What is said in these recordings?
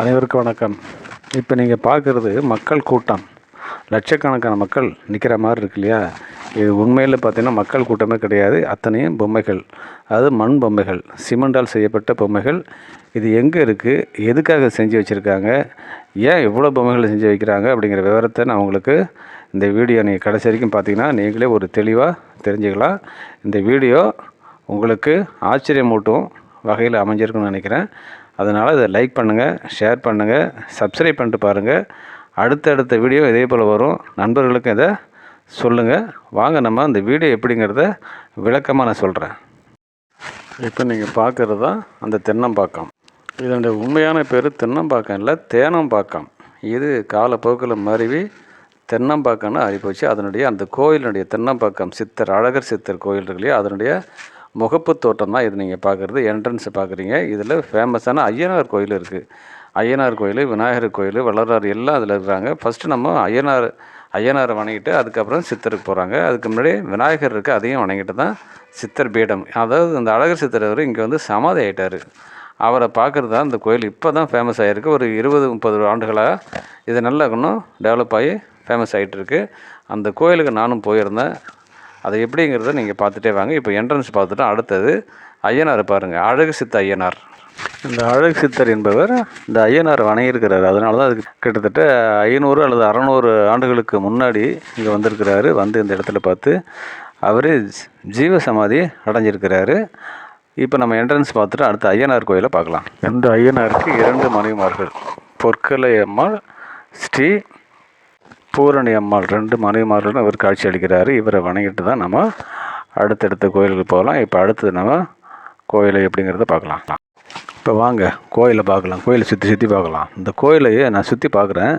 அனைவருக்கும் வணக்கம். இப்போ நீங்கள் பார்க்குறது மக்கள் கூட்டம். லட்சக்கணக்கான மக்கள் நிற்கிற மாதிரி இருக்கு இல்லையா? இது உண்மையில் பார்த்தீங்கன்னா மக்கள் கூட்டமே கிடையாது அத்தனையும் பொம்மைகள். அது மண் பொம்மைகள் சிமெண்டால் செய்யப்பட்ட பொம்மைகள். இது எங்கே இருக்குது எதுக்காக செஞ்சு வச்சுருக்காங்க? ஏன் இவ்வளோ பொம்மைகள் செஞ்சு வைக்கிறாங்க? அப்படிங்கிற விவரத்தை நான் உங்களுக்கு இந்த வீடியோ நீங்கள் கடைசி வரைக்கும் பார்த்தீங்கன்னா நீங்களே ஒரு தெளிவாக தெரிஞ்சுக்கலாம். இந்த வீடியோ உங்களுக்கு ஆச்சரியமூட்டும் வகையில் அமைஞ்சிருக்குன்னு நினைக்கிறேன். அதனால் இதை லைக் பண்ணுங்கள் ஷேர் பண்ணுங்கள் சப்ஸ்கிரைப் பண்ணிட்டு பாருங்கள் அடுத்தடுத்த வீடியோ இதே போல் வரும். நண்பர்களுக்கும் இதை சொல்லுங்கள் வாங்க நம்ம அந்த வீடியோ எப்படிங்கிறத விளக்கமாக நான் சொல்கிறேன் இப்போ நீங்கள் பார்க்குறது தான் அந்த தென்னம்பாக்கம். இதனுடைய உண்மையான பேர் தென்னம்பாக்கம் இல்லை தேனம்பாக்கம். இது காலப்போக்கில் மருவி தென்னம்பாக்கம்னு ஆகிப்போச்சு. அதனுடைய அந்த கோயிலினுடைய தென்னம்பாக்கம் சித்தர் அழகர் சித்தர் கோயில் இருக்கு இல்லையா? அதனுடைய முகப்பு தோட்டம் தான் இது நீங்கள் பார்க்குறது என்ட்ரன்ஸ் பார்க்குறீங்க இதில் ஃபேமஸான ஐயனார் கோயில் இருக்குது ஐயனார் கோயில் விநாயகர் கோயில் வள்ளலார் எல்லாம் அதில் இருக்கிறாங்க. ஃபஸ்ட்டு நம்ம ஐயனார் ஐயனாரை வணங்கிட்டு அதுக்கப்புறம் சித்தருக்கு போகிறாங்க அதுக்கு முன்னாடி விநாயகர் இருக்குது அதையும் வணங்கிட்டு தான் சித்தர் பீடம். அதாவது அந்த அழகர் சித்தர் அவர் இங்கே வந்து சமாதி ஆகிட்டார் அவரை பார்க்குறது தான் இந்த கோயில். இப்போ தான் ஃபேமஸ் ஆகிருக்கு ஒரு இருபது முப்பது ஆண்டுகளாக இது நல்லா இன்னும் டெவலப் ஆகி ஃபேமஸ் ஆகிட்டு இருக்கு. அந்த கோயிலுக்கு நானும் போயிருந்தேன். அது எப்படிங்கிறத நீங்கள் பார்த்துட்டே வாங்க. இப்போ என்ட்ரன்ஸ் பார்த்துட்டு அடுத்தது ஐயனார் பாருங்கள் அழகு சித்த ஐயனார். இந்த அழகு சித்தர் என்பவர் இந்த ஐயனார் வணங்கியிருக்கிறார். அதனால தான் அதுக்கு கிட்டத்தட்ட ஐநூறு அல்லது அறநூறு ஆண்டுகளுக்கு முன்னாடி இங்கே வந்திருக்கிறாரு. வந்து இந்த இடத்துல பார்த்து அவர் ஜீவ சமாதி அடைஞ்சிருக்கிறாரு. இப்போ நம்ம என்ட்ரன்ஸ் பார்த்துட்டு அடுத்த ஐயனார் கோயிலை பார்க்கலாம். இந்த ஐயனாருக்கு இரண்டு மனைவிமார்கள். பொற்கலை அம்மாள் ஸ்ரீ பூரணி அம்மாள் ரெண்டு மனைவிமார்களும் இவர் காட்சி அளிக்கிறாரு. இவரை வணங்கிட்டு தான் நம்ம அடுத்தடுத்த கோயிலுக்கு போகலாம். இப்போ அடுத்தது நம்ம கோயிலை எப்படிங்கிறத பார்க்கலாம். இப்போ வாங்க கோயிலை பார்க்கலாம். கோயிலை சுற்றி சுற்றி பார்க்கலாம். இந்த கோயிலையே நான் சுற்றி பார்க்குறேன்.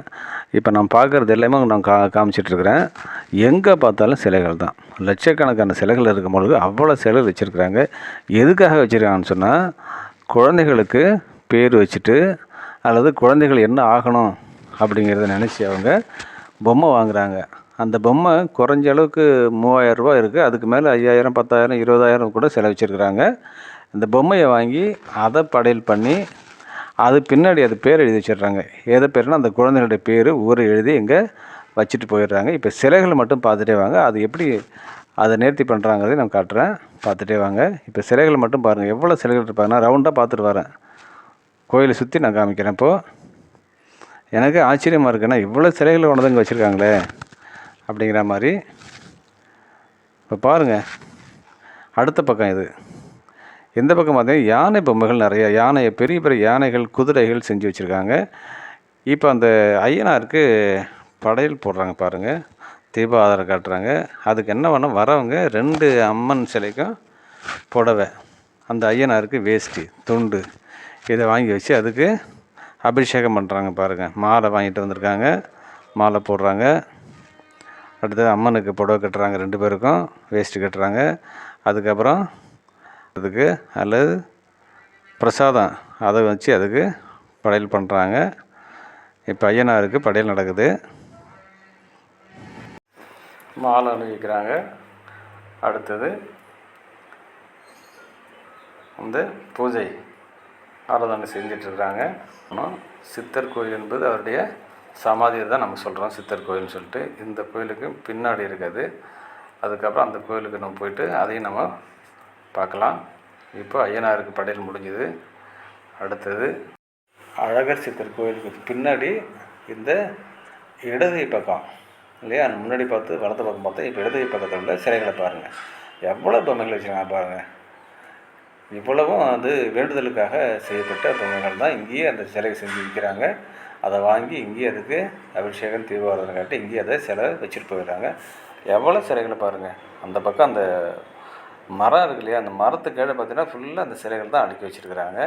இப்போ நான் பார்க்குறது எல்லாமே நான் கா காமிச்சிட்ருக்கிறேன் எங்கே பார்த்தாலும் சிலைகள் தான். லட்சக்கணக்கான சிலைகள் இருக்கும் பொழுது அவ்வளோ சிலை வச்சுருக்குறாங்க. எதுக்காக வச்சுருக்காங்கன்னு சொன்னால் குழந்தைகளுக்கு பேர் வச்சுட்டு அல்லது குழந்தைகள் என்ன ஆகணும் அப்படிங்கிறத நினச்சி அவங்க பொம்மை வாங்குறாங்க. அந்த பொம்மை குறைஞ்ச அளவுக்கு மூவாயிரம் இருக்குது அதுக்கு மேலே ஐயாயிரம் பத்தாயிரம் இருபதாயிரம் கூட செலவிச்சிருக்கிறாங்க. இந்த பொம்மையை வாங்கி அதை படையல் பண்ணி அது பின்னாடி அது பேர் எழுதி வச்சிடுறாங்க. எதை பேர்னா அந்த குழந்தைகளுடைய பேர் ஊரை எழுதி இங்கே வச்சுட்டு போயிடுறாங்க. இப்போ சிலைகள் மட்டும் பார்த்துட்டே வாங்க. அது எப்படி அதை நேர்த்தி பண்ணுறாங்கிறதை நான் காட்டுறேன். பார்த்துட்டே வாங்க. இப்போ சிலைகள் மட்டும் பாருங்கள் எவ்வளோ சிலைகள் இருப்பாங்கன்னா ரவுண்டாக பார்த்துட்டு வரேன். கோயிலை சுற்றி நான் காமிக்கிறேன் இப்போது எனக்கு ஆச்சரியமாக இருக்குன்னா இவ்வளோ சிலைகளை கொண்டு இங்கே வச்சுருக்காங்களே அப்படிங்கிற மாதிரி. இப்போ பாருங்கள் அடுத்த பக்கம் இது. இந்த பக்கம் பார்த்தீங்கன்னா யானை பொம்மைகள் நிறைய யானை பெரிய பெரிய யானைகள் குதிரைகள் செஞ்சு வச்சுருக்காங்க. இப்போ அந்த ஐயனாருக்கு படையல் போடுறாங்க பாருங்கள் தீபா ஆதாரம் காட்டுறாங்க. அதுக்கு என்ன பண்ண வரவங்க ரெண்டு அம்மன் சிலைக்கும் புடவை. அந்த ஐயனாருக்கு வேஷ்டி துண்டு இதை வாங்கி வச்சு அதுக்கு அபிஷேகம் பண்ணுறாங்க பாருங்கள் மாலை வாங்கிட்டு வந்திருக்காங்க. மாலை போடுறாங்க. அடுத்தது அம்மனுக்கு புடவை கட்டுறாங்க ரெண்டு பேருக்கும். வேஸ்ட்டு கட்டுறாங்க. அதுக்கப்புறம் அதுக்கு அல்லது பிரசாதம் அதை வச்சு அதுக்கு படையல் பண்ணுறாங்க இப்போ ஐயனாருக்கு படையல் நடக்குது. மாலை அணிவிக்கிறாங்க. அடுத்தது வந்து பூஜை. ஆராதனை செஞ்சிட்ருக்குறாங்க. ஆனால் சித்தர் கோயில் என்பது அவருடைய சமாதியை தான் நம்ம சொல்கிறோம் சித்தர் கோயில்னு சொல்லிட்டு. இந்த கோயிலுக்கு பின்னாடி இருக்குது. அதுக்கப்புறம் அந்த கோயிலுக்கு நம்ம போயிட்டு அதையும் நம்ம பார்க்கலாம். இப்போ ஐயனாருக்கு படையல் முடிஞ்சுது. அடுத்தது அழகர் சித்தர் கோயிலுக்கு பின்னாடி இந்த இடது பக்கம் இல்லையா? முன்னாடி பார்த்து வலது பக்கம் பார்த்தா இப்போ இடது பக்கத்தில் உள்ள சிலைகளை பாருங்கள் எவ்வளோ பொம்மைகள் வச்சுருக்காங்க பாருங்கள் இவ்வளவும் அது வேண்டுதலுக்காக செய்யப்பட்ட பொம்மைகள் தான் இங்கேயே அந்த சிலை செஞ்சு விற்கிறாங்க. அதை வாங்கி இங்கேயே அதுக்கு அபிஷேகம் தீபாவளி காட்டி இங்கேயே அதை சிலை வச்சுட்டு போயிடுறாங்க. எவ்வளோ சிலைகளை பாருங்கள் அந்த பக்கம் அந்த மரம் இருக்கு இல்லையா? அந்த மரத்துக்கு கீழே பார்த்தீங்கன்னா ஃபுல்லாக அந்த சிலைகள் தான் அடுக்கி வச்சுருக்குறாங்க.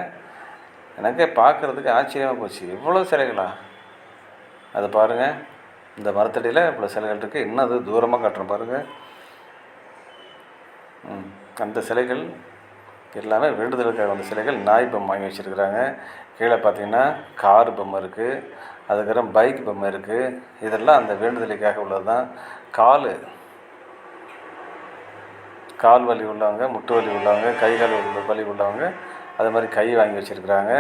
எனக்கே பார்க்குறதுக்கு ஆச்சரியமாக போச்சு. இவ்வளோ சிலைகளா? அதை பாருங்கள் இந்த மரத்தடியில் இவ்வளோ சிலைகள் இருக்குது இன்னும் அது தூரமாக காட்டுறோம் பாருங்கள் அந்த சிலைகள் எல்லாமே வேண்டுதலுக்காக வந்த சிலைகள் நாய் பொம்மை வாங்கி வச்சுருக்குறாங்க. கீழே பார்த்தீங்கன்னா கார் பொம்மை இருக்குது அதுக்கப்புறம் பைக் பொம்மை இருக்குது இதெல்லாம் அந்த வேண்டுதலுக்காக உள்ளது தான் கால் கால் வலி உள்ளவங்க முட்டு வலி உள்ளவங்க கை கால் உள்ள வலி உள்ளவங்க அது மாதிரி கை வாங்கி வச்சுருக்குறாங்க.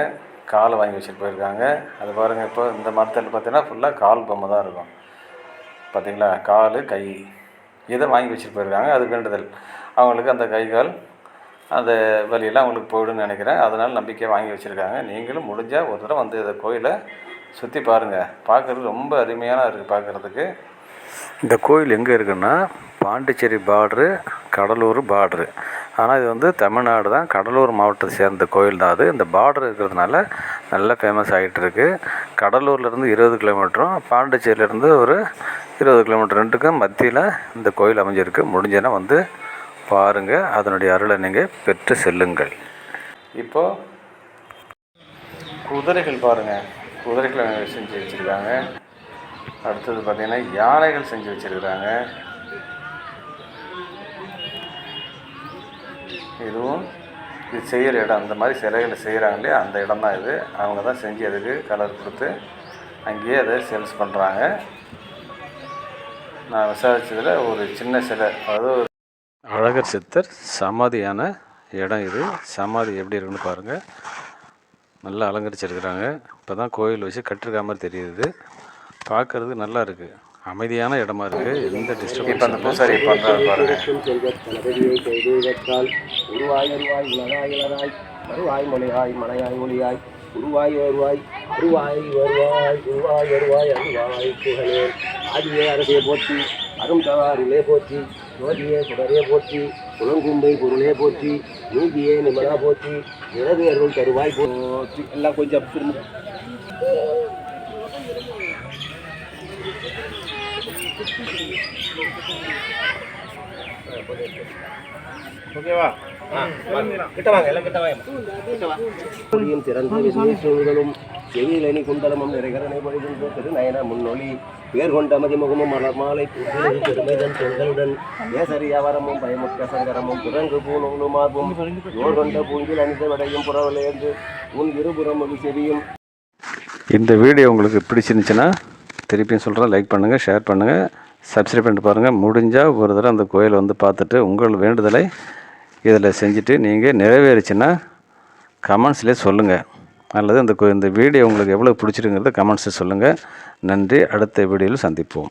கால் வாங்கி வச்சுட்டு போயிருக்காங்க. அது பாருங்கள் இப்போ இந்த மரத்தில் பார்த்தீங்கன்னா ஃபுல்லாக கால் பொம்மை தான் இருக்கும். பார்த்தீங்களா? கால் கை இதை வாங்கி வச்சுட்டு போயிருக்காங்க. அது வேண்டுதல். அவங்களுக்கு அந்த கை கால் அந்த வலியெல்லாம் அவங்களுக்கு போயிடும்னு நினைக்கிறேன். அதனால் நம்பிக்கையை வாங்கி வச்சுருக்காங்க. நீங்களும் முடிஞ்சால் ஒரு தடவை வந்து இந்த கோயிலை சுற்றி பாருங்கள் பார்க்குறது ரொம்ப அருமையான இருக்குது பார்க்குறதுக்கு இந்த கோயில் எங்கே இருக்குன்னா பாண்டிச்சேரி பார்ட்ரு கடலூர் பார்டரு. ஆனால் இது வந்து தமிழ்நாடு தான். கடலூர் மாவட்டத்தை சேர்ந்த கோயில் தான் அது. இந்த பார்டர் இருக்கிறதுனால நல்லா ஃபேமஸ் ஆகிட்டு இருக்கு. கடலூர்லேருந்து இருபது கிலோமீட்டரும் பாண்டிச்சேரியிலேருந்து ஒரு இருபது கிலோமீட்டர் ரெண்டுக்கும் மத்தியில் இந்த கோயில் அமைஞ்சிருக்கு. முடிஞ்சேன்னா வந்து பாருங்கள் அதனுடைய அருளை நீங்கள் பெற்று செல்லுங்கள். இப்போது குதிரைகள் பாருங்கள் குதிரைகளை செஞ்சு வச்சுருக்காங்க. அடுத்தது பார்த்திங்கன்னா யானைகள் செஞ்சு வச்சுருக்குறாங்க. இதுவும் இது செய்கிற இடம். அந்த மாதிரி சிலைகளை செய்கிறாங்க இல்லையா? அந்த இடம் தான் இது. அவங்க தான் செஞ்சு அதுக்கு கலர் கொடுத்து அங்கேயே அதை சேல்ஸ் பண்ணுறாங்க நான் விசாரித்ததில் ஒரு சின்ன சிலை. அதாவது ஒரு அழகர் சித்தர் சமாதியான இடம் இது. சமாதி எப்படி இருக்குன்னு பாருங்கள் நல்லா அலங்கரிச்சிருக்கிறாங்க. இப்போ தான் கோயில் வச்சு கட்டிருக்க மாதிரி தெரியுது. பார்க்குறதுக்கு நல்லா இருக்குது அமைதியான இடமா இருக்குது எந்த டிஸ்டர்ப் இப்போ அந்த பூசாரி பண்ணுறாரு பாருங்கள் உருவாய் அருவாய் உலகாய் இளராய் மறுவாய் மொழியாய் மலையாய் ஒளியாய் உருவாய் வருவாய் அருவாய் வருவாய் உருவாய் வருவாய் அருவாய் புகழே. ஆதியே அரசே போற்றி அரும் தவாரிலே போற்றி ஜோதியே சுடரே போற்றி குளங்கும்பை பொருளே போற்றி நீதியே நிமலா போற்றி நிறவு அருள் தருவாய் போற்றி எல்லாம் கொஞ்சம் அப்படி Thank you. வாங்க. எல்லாம் கிட்ட வாங்க. சிறந்த விசேஷங்களும் செவியிலணி குண்டலமும் நிறைகரனை பொழிகின்ற திருநயன முன்னொளி பேர் கொண்ட மதிமுகமும் மலர் மாலை பெருமைதன் பெண்களுடன் ஏசரிய வரமும் பயமுற்ற சங்கரமும் புறங்கு பூணு மார்பும் யோர் கொண்ட பூங்கில் அணிந்த விடையும் புறவிலேந்து உன் இருபுறமும் செவியும். இந்த வீடியோ உங்களுக்கு பிடிச்சிருந்துச்சுன்னா திருப்பியும் சொல்கிறேன் லைக் பண்ணுங்கள் ஷேர் பண்ணுங்கள் சப்ஸ்கிரைப் பண்ணிட்டு பாருங்கள் முடிஞ்சால் ஒரு தடவை அந்த கோயிலை வந்து பார்த்துட்டு உங்கள் வேண்டுதலை இதில் செஞ்சுட்டு நீங்கள் நிறைவேறுச்சுன்னா கமெண்ட்ஸ்லேயே சொல்லுங்கள் அல்லது இந்த கோ- இந்த வீடியோ உங்களுக்கு எவ்வளோ பிடிச்சிருங்கிறத கமெண்ட்ஸில் சொல்லுங்கள் நன்றி. அடுத்த வீடியோவில் சந்திப்போம்.